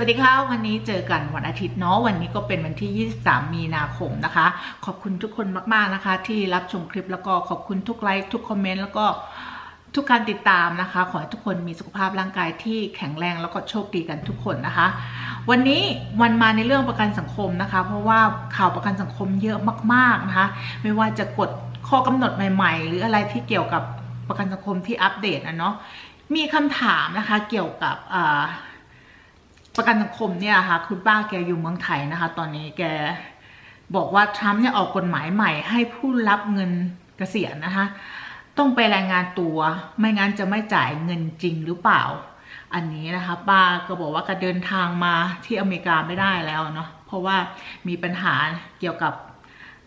วัสดีค่ะ วันนี้เจอกันวันอาทิตย์เนาะวันนี้ก็เป็นวันที่ 23 มีนาคมนะคะ ขอบคุณทุกคนมาก ๆ นะคะ ที่รับชมคลิปแล้วก็ขอบคุณทุกไลค์ทุกคอมเมนต์แล้วก็ทุกการติดตามนะคะ ขอให้ทุกคนมีสุขภาพร่างกายที่แข็งแรงแล้วก็โชคดีกันทุกคนนะคะ วันนี้วันมาในเรื่องประกันสังคมนะคะ เพราะว่าข่าวประกันสังคมเยอะมากๆนะคะ ไม่ว่าจะกฎข้อกำหนดใหม่ ๆ หรืออะไรที่เกี่ยวกับประกันสังคมที่อัปเดตนะเนาะมีคำถามนะคะเกี่ยวกับอ่า ประกันสังคมเนี่ยค่ะคุณป้าแกอยู่เมืองไทยนะคะ ตอนนี้แกบอกว่าทรัมป์เนี่ยออกกฎหมายใหม่ ให้ผู้รับเงินเกษียณนะคะ ต้องไปรายงานตัว ไม่งั้นจะไม่จ่ายเงินจริงหรือเปล่า อันนี้นะคะ ป้าก็บอกว่าการเดินทางมาที่อเมริกาไม่ได้แล้วเนาะเพราะว่ามีปัญหาเกี่ยวกับ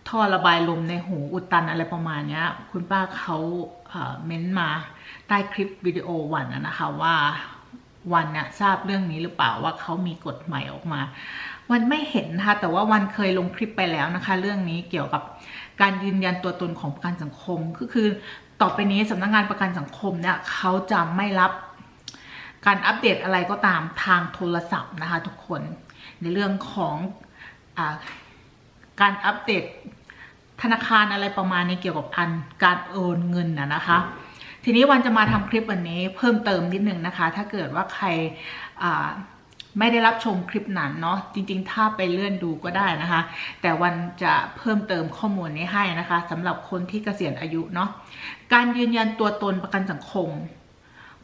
ท่อระบายลมในหูอุดตันอะไรประมาณนี้คุณป้าเขาเอ่อเม้นต์มาใต้คลิปวิดีโอวันนะคะว่า วันเนี่ยทราบเรื่องนี้หรือเปล่าว่าเขามีกฎใหม่ออกมา วันไม่เห็นนะคะแต่ว่าวันเคยลงคลิปไปแล้วนะคะ เรื่องนี้เกี่ยวกับการยืนยันตัวตนของประกันสังคมก็คือ ต่อไปนี้สำนักงานประกันสังคมเนี่ยเขาจะไม่รับการอัปเดตอะไรก็ตามทางโทรศัพท์นะคะ ทุกคนในเรื่องของอการอัปเดตธนาคารอะไรประมาณนี้เกี่ยวกับอันการโอนเงินนะนะคะ ทีนี้วันจะมาทำคลิปวันนี้เพิ่มเติมนิดนึงนะคะ ถ้าเกิดว่าใครไม่ได้รับชมคลิปนั้นเนาะจริง ๆ ถ้าไปเลื่อนดูก็ได้นะคะ แต่วันจะเพิ่มเติมข้อมูลนี้ให้นะคะสำหรับคนที่เกษียณอายุเนาะการยืนยันตัวตนประกันสังคม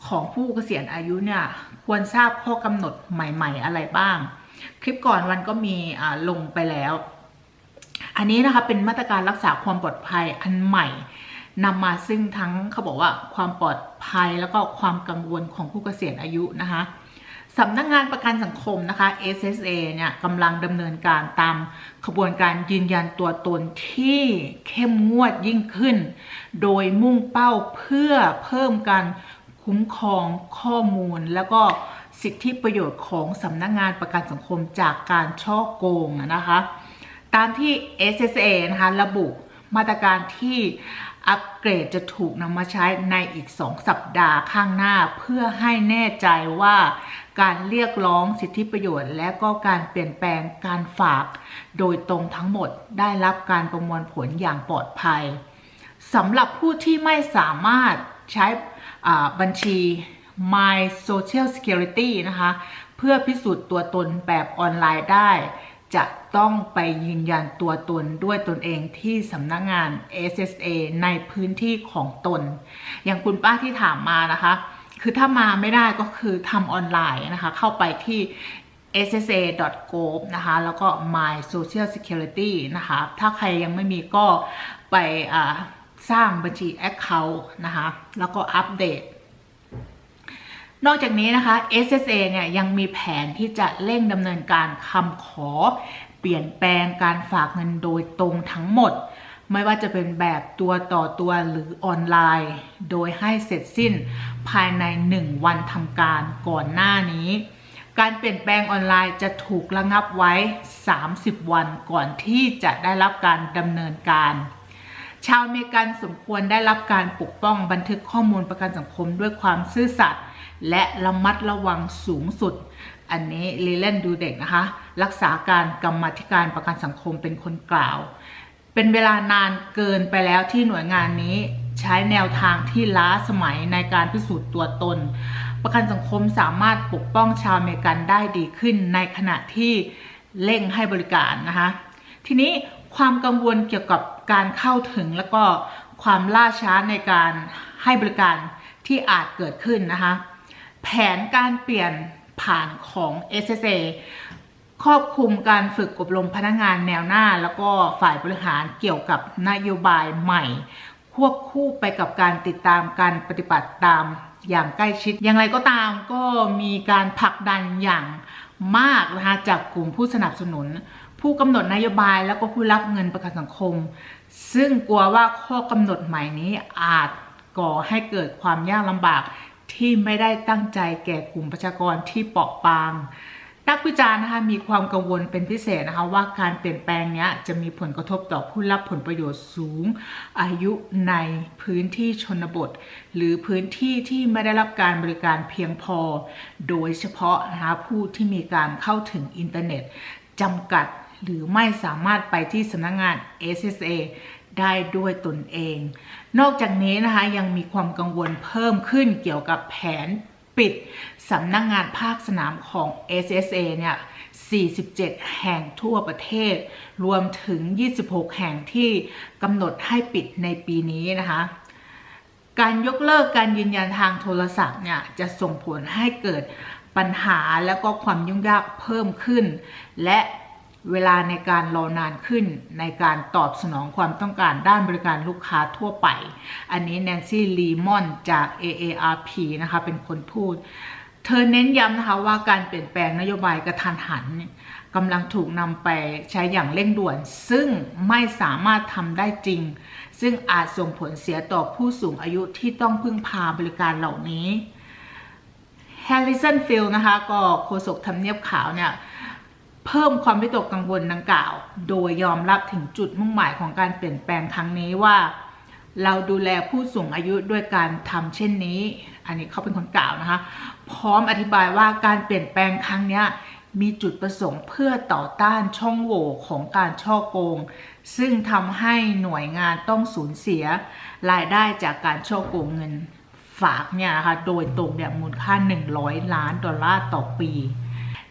ของผู้เกษียณอายุเนี่ยควรทราบข้อกำหนดใหม่ ๆ อะไรบ้าง คลิปก่อนวันก็มีลงไปแล้ว อันนี้นะคะเป็นมาตรการรักษาความปลอดภัยอันใหม่ นำมาซึ่งทั้งเขาบอกว่าความปลอดภัยแล้วก็ความกังวลของผู้เกษียณอายุนะคะสำนักงานประกันสังคมนะคะ SSA เนี่ยกำลังดำเนินการตามขบวนการยืนยันตัวตนที่เข้มงวดยิ่งขึ้น โดยมุ่งเป้าเพื่อเพิ่มการคุ้มครองข้อมูล แล้วก็สิทธิประโยชน์ของสำนักงานประกันสังคมจากการช่อโกงนะคะ ตามที่ SSA นะคะระบุ มาตรการที่อัปเกรดจะถูกนำมาใช้ในอีก 2 สัปดาห์ข้างหน้า เพื่อให้แน่ใจว่าการเรียกร้องสิทธิประโยชน์ และก็การเปลี่ยนแปลงการฝาก โดยตรงทั้งหมดได้รับการประมวลผลอย่างปลอดภัยสำหรับผู้ที่ไม่สามารถใช้บัญชี My Social Security นะคะ เพื่อพิสูจน์ตัวตนแบบออนไลน์ได้ จะต้องไปยืนยันตัวตนด้วยตนเองที่สำนักงาน SSA ในพื้นที่ของตน อย่างคุณป้าที่ถามมานะคะ คือถ้ามาไม่ได้ก็คือทำออนไลน์นะคะ เข้าไปที่ ssa.gov นะคะ แล้วก็ my social security นะคะ ถ้าใครยังไม่มีก็ไปสร้างบัญชี account นะคะ แล้วก็อัปเดต นอกจากนี้นะคะ SSA เนี่ยยังมีแผนที่จะเร่งดำเนินการคำขอ เปลี่ยนแปลงการฝากเงินโดยตรงทั้งหมด ไม่ว่าจะเป็นแบบตัวต่อตัวหรือออนไลน์ โดยให้เสร็จสิ้นภายใน 1 วันทำการก่อนหน้านี้ การเปลี่ยนแปลงออนไลน์จะถูกระงับไว้ 30 วันก่อนที่จะได้รับการดำเนินการชาวอเมริกันสมควรได้รับการปกป้องบันทึกข้อมูลประกันสังคมด้วยความซื่อสัตย์ และระมัดระวังสูงสุด อันนี้ลีเลนดูเด็กนะคะ รักษาการกรรมธิการประกันสังคมเป็นคนกล่าว เป็นเวลานานเกินไปแล้วที่หน่วยงานนี้ใช้แนวทางที่ล้าสมัยในการพิสูจน์ตัวตน ประกันสังคมสามารถปกป้องชาวอเมริกันได้ดีขึ้น ในขณะที่เร่งให้บริการนะคะ ทีนี้ความกังวลเกี่ยวกับการเข้าถึงแล้วก็ความล่าช้าในการให้บริการที่อาจเกิดขึ้นนะคะ แผนการเปลี่ยนผ่านของ SSA ครอบคลุมการฝึกอบรมพนักงานแนวหน้า แล้วก็ฝ่ายบริหารเกี่ยวกับนโยบายใหม่ ควบคู่ไปกับการติดตามการปฏิบัติตามอย่างใกล้ชิด อย่างไรก็ตามก็มีการผลักดันอย่างมากนะคะจากกลุ่มผู้สนับสนุน ผู้กำหนดนโยบายแล้วก็ผู้รับเงินประกันสังคม ซึ่งกลัวว่าข้อกำหนดใหม่นี้อาจก่อให้เกิดความยากลำบาก ที่ไม่ได้ตั้งใจแก่กลุ่มประชากรที่เปราะบาง นักวิจารณ์นะคะมีความกังวลเป็นพิเศษนะคะว่าการเปลี่ยนแปลงนี้จะมีผลกระทบต่อผู้รับผลประโยชน์สูง อายุในพื้นที่ชนบท หรือพื้นที่ที่ไม่ได้รับการบริการเพียงพอ โดยเฉพาะนะคะผู้ที่มีการเข้าถึงอินเทอร์เน็ตจำกัดหรือไม่สามารถไปที่สำนักงงาน SSA ได้ด้วยตนเอง นอกจากนี้นะคะยังมีความกังวลเพิ่มขึ้นเกี่ยวกับแผนปิดสำนักงงานภาคสนามของ SSA เนี่ย 47 แห่งทั่วประเทศ รวมถึง 26 แห่งที่กำหนดให้ปิดในปีนี้นะคะ การยกเลิกการยืนยันทางโทรศัพท์เนี่ย จะส่งผลให้เกิดปัญหาและก็ความยุ่งยากเพิ่มขึ้น และ เวลาในการรอนานขึ้นในการตอบสนองความต้องการด้านบริการลูกค้าทั่วไป อันนี้แนนซี่ลีมอนจาก AARP นะคะ เป็นคนพูด เธอเน้นย้ำนะคะว่าการเปลี่ยนแปลงนโยบายกระทันหันกำลังถูกนำไปใช้อย่างเร่งด่วน ซึ่งไม่สามารถทำได้จริง ซึ่งอาจส่งผลเสียต่อผู้สูงอายุที่ต้องพึ่งพาบริการเหล่านี้แฮร์ริสันฟิลนะคะ ก็โฆษกทำเนียบขาวเนี่ย เพิ่มความวิตกกังวลดังกล่าว โดยยอมรับถึงจุดมุ่งหมายของการเปลี่ยนแปลงครั้งนี้ว่า เราดูแลผู้สูงอายุด้วยการทำเช่นนี้ อันนี้เขาเป็นคนกล่าวนะคะ พร้อมอธิบายว่าการเปลี่ยนแปลงครั้งนี้มีจุดประสงค์เพื่อต่อต้านช่องโหว่ของการช่อโกง ซึ่งทำให้หน่วยงานต้องสูญเสีย รายได้จากการช่อโกงเงินฝากเนี่ยนะคะโดยตรงเนี่ยมูลค่า 100 ล้านดอลลาร์ต่อปี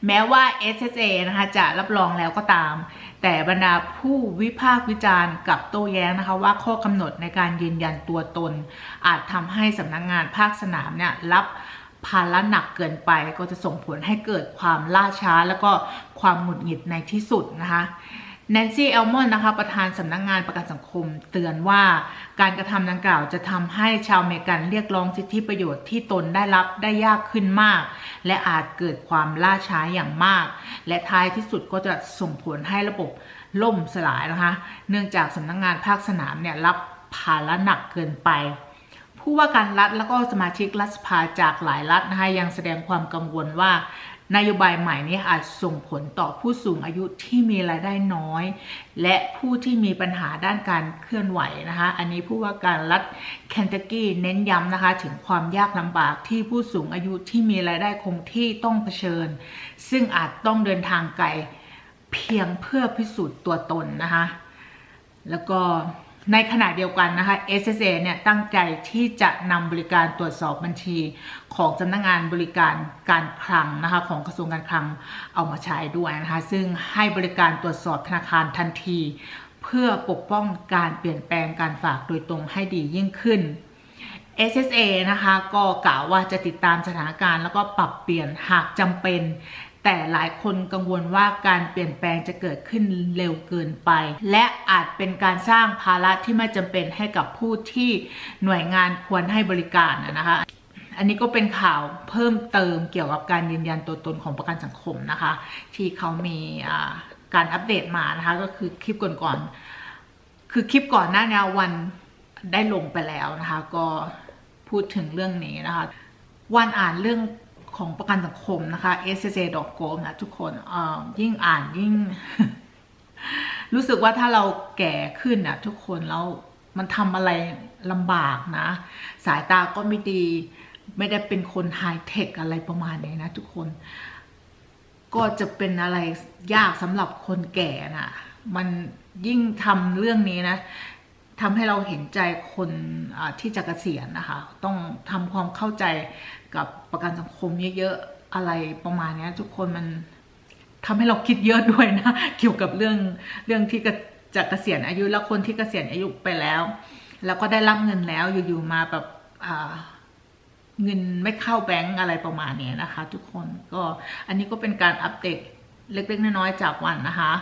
แม้ว่า SSA นะคะจะรับรองแล้วก็ตาม แต่บรรดาผู้วิพากษ์วิจารณ์กับโต้แย้งนะคะว่าข้อกำหนดในการยืนยันตัวตน อาจทำให้สำนักงงานภาคสนามเนี่ยรับภาระหนักเกินไปก็จะส่งผลให้เกิดความล่าช้า แล้วก็ความหงุดหงิดในที่สุดนะคะ แนนซี่เอลมอนนะคะ ประธานสำนักงงานประกันสังคม เตือนว่าการกระทำดังกล่าวจะทำให้ชาวอเมริกันเรียกร้องสิทธิประโยชน์ที่ตนได้รับได้ยากขึ้นมาก และอาจเกิดความล่าช้าอย่างมาก และท้ายที่สุดก็จะส่งผลให้ระบบล่มสลายนะคะ เนื่องจากสำนักงงานภาคสนามเนี่ยรับภาระหนักเกินไปผู้ว่าการรัฐแล้วก็สมาชิกรัฐสภาจากหลายรัฐนะคะยังแสดงความกังวลว่า นโยบายใหม่นี้อาจส่งผลต่อผู้สูงอายุที่มีรายได้น้อย และผู้ที่มีปัญหาด้านการเคลื่อนไหวนะคะ อันนี้ผู้ว่าการรัฐเคนตักกี้เน้นย้ำนะคะ ถึงความยากลำบากที่ผู้สูงอายุที่มีรายได้คงที่ต้องเผชิญ ซึ่งอาจต้องเดินทางไกลเพียงเพื่อพิสูจน์ตัวตนนะคะ แล้วก็ ในขณะเดียวกันนะคะ SSA เนี่ยตั้งใจที่จะนำบริการตรวจสอบบัญชีของสำนักงงานบริการการคลังนะคะของกระทรวงการคลังเอามาใช้ด้วยนะคะ ซึ่งให้บริการตรวจสอบธนาคารทันที เพื่อปกป้องการเปลี่ยนแปลงการฝากโดยตรงให้ดียิ่งขึ้น SSA นะคะก็กล่าวว่าจะติดตามสถานการณ์แล้วก็ปรับเปลี่ยนหากจำเป็น แต่หลายคนกังวลว่าการเปลี่ยนแปลงจะเกิดขึ้นเร็วเกินไป และอาจเป็นการสร้างภาระที่ไม่จำเป็นให้กับผู้ที่หน่วยงานควรให้บริการนะคะอันนี้ก็เป็นข่าวเพิ่มเติมเกี่ยวกับการยืนยันตัวตนของประกันสังคมนะคะ ที่เขามีการอัปเดตมานะคะก็คือคลิปก่อนๆคือคลิปก่อนหน้านี้วันได้ลงไปแล้วนะคะ ก็พูดถึงเรื่องนี้นะคะ วันอ่านเรื่อง ของประกันสังคมนะคะ ssa.gov นะทุกคนยิ่งอ่านยิ่ง รู้สึกว่าถ้าเราแก่ขึ้นอะทุกคนแล้วมันทำอะไรลำบากนะ สายตาก็ไม่ดี ไม่ได้เป็นคนไฮเทคอะไรประมาณนี้นะทุกคน ก็จะเป็นอะไรยากสำหรับคนแก่นะมันยิ่งทำเรื่องนี้นะ ทำให้เราเห็นใจคนที่จะเกษียณนะคะ ต้องทำความเข้าใจกับประกันสังคมเยอะๆอะไรประมาณนี้ทุกคนมันทำให้เราคิดเยอะด้วยนะ เกี่ยวกับเรื่องเรื่องที่จะเกษียณอายุแล้วคนที่เกษียณอายุไปแล้ว แล้วก็ได้รับเงินแล้วอยู่ๆมาแบบเงินไม่เข้าแบงก์อะไรประมาณนี้นะคะ ทุกคนก็อันนี้ก็เป็นการอัปเดต เล็กๆน้อยๆจากวันนะคะ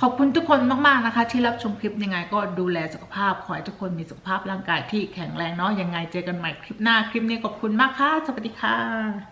ขอบคุณทุกคนมากๆนะคะ ที่รับชมคลิปยังไงก็ดูแลสุขภาพ ขอให้ทุกคนมีสุขภาพร่างกายที่แข็งแรงเนาะยังไงเจอกันใหม่คลิปหน้าคลิปนี้ขอบคุณมากค่ะ สวัสดีค่ะ